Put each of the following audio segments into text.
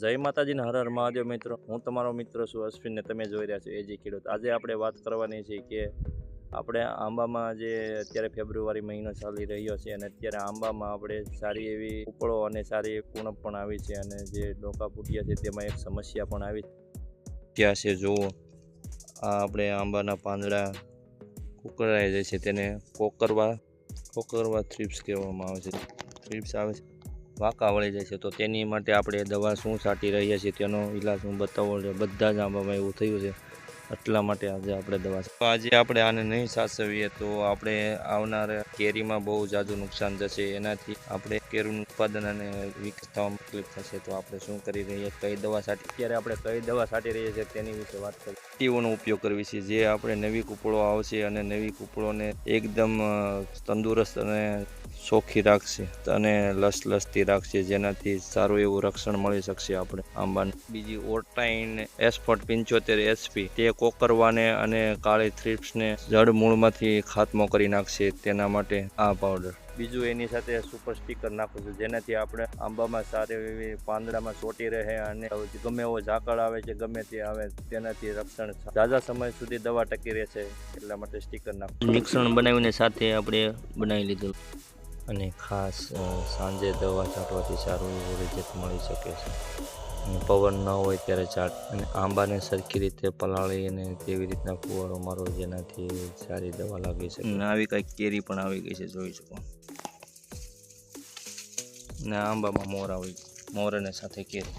જય માતાજી ને હર હર મહાદેવ મિત્રો. હું તમારો મિત્ર છું અશ્વિનને તમે જોઈ રહ્યા છો એજી ખેડૂત આજે આપણે વાત કરવાની છે કે આપણે આંબામાં જે અત્યારે ફેબ્રુઆરી મહિનો ચાલી રહ્યો છે અને અત્યારે આંબામાં આપણે સારી એવી ઉપળો અને સારી એવી કુણપ પણ આવી છે અને જે ડોકા ફૂટ્યા છે તેમાં એક સમસ્યા પણ આવી ત્યાં છે. જુઓ, આ આપણે આંબાના પાંદડા કુકરાઈ જાય છે તેને કોકરવા કોકરવા થ્રીપ્સ કહેવામાં આવે છે. થ્રીપ્સ આવે છે. વાંકા વળી જાય છે. તો તેની માટે આપણે દવા શું છાંટી રહીએ છીએ તેનો ઈલાજ હું બતાવો છે. બધા જ આંબામાં એવું થયું છે. એટલા માટે આજે આપણે દવા આજે આપણે આને નહીં સાચવીએ તો આપણે આવનાર કેરીમાં બહુ જાજુ નુકસાન જશે. એનાથી આપણે કેરીનું ઉત્પાદન અને વિકાસ થવામાં તકલીફ થશે. તો આપણે શું કરી રહીએ? કઈ દવા છાંટી અત્યારે આપણે કઈ દવા છાંટી રહીએ છીએ તેની વિશે વાત કરીએ. ટીઓનો ઉપયોગ કરવી છે. જે આપણે નવી કૂપળો આવશે અને નવી કૂપળોને એકદમ તંદુરસ્ત અને ચોખ્ખી રાખશે અને લસલસતી રાખશે, જેનાથી સારું એવું રક્ષણ મળી શકશે આપણે આંબાને. બીજી ઓરટાઈન એસફોર્ટ પંચોતેર એસપી, તે કોકરવાને અને કાળી થ્રીપ્સને જડ મૂળમાંથી ખાત્મો કરી નાખશે, તેના માટે આ પાવડર બીજું એની સાથે સુપર સ્ટીકર નાખું છું, જેનાથી આપણે આંબામાં સારી એવી પાંદડામાં ચોટી રહે અને ગમે એવો ઝાકળ આવે છે, ગમે તે આવે, તેનાથી રક્ષણ ઝાઝા સમય સુધી દવા ટકી રહેશે, એટલા માટે સ્ટીકર નાખું મિશ્રણ બનાવીને સાથે આપણે બનાવી લીધું. અને ખાસ સાંજે દવા છાંટવાથી સારું એવું રિઝલ્ટ મળી શકે છે. અને પવન ન હોય ત્યારે ચાટ, અને આંબાને સરખી રીતે પલાળી અને તેવી રીતના ફુવારો મારો જેનાથી સારી દવા લાગી શકે. અને આવી કંઈક કેરી પણ આવી ગઈ છે, જોઈ શકો. ને આંબામાં મોર આવી, મોર અને સાથે કેરી.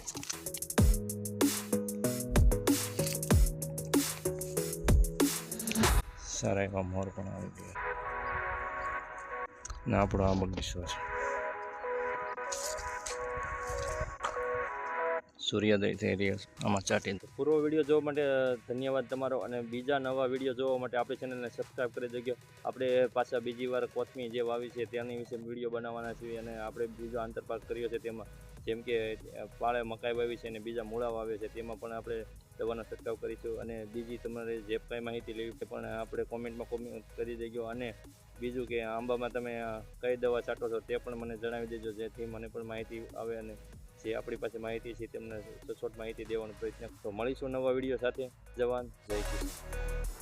સારા એવા મોર પણ આવી ગયા. ને આપણો આ બગીચો સૂર્યોદય થઈ રહ્યો છે. આમાં ચાટી પૂરો વીડિયો જોવા માટે ધન્યવાદ તમારો. અને બીજા નવા વીડિયો જોવા માટે આપણી ચેનલને સબસ્ક્રાઈબ કરી દેજો. આપણે પાછા બીજી વાર કોથમી જે વાવી છે તેની વિશે વીડિયો બનાવવાના છીએ અને આપણે બીજો આંતરપાક કર્યો છે તેમાં. જેમ કે પાળે મકાઈ વાવી છે અને બીજા મૂળા વાવ્યા છે તેમાં પણ આપણે દવાનો છંટકાવ કરીશું. અને બીજી તમારે જે કાંઈ માહિતી લેવી તે પણ આપણે કોમેન્ટમાં કોમેન્ટ કરી દેજો. અને બીજું કે આંબામાં તમે કઈ દવા છાંટો છો તે પણ મને જણાવી દેજો, જેથી મને પણ માહિતી આવે અને જે આપણી પાસે માહિતી છે તેમને સચોટ માહિતી દેવાનો પ્રયત્ન. તો મળીશું નવા વીડિયો સાથે. જવાન, જય કિશન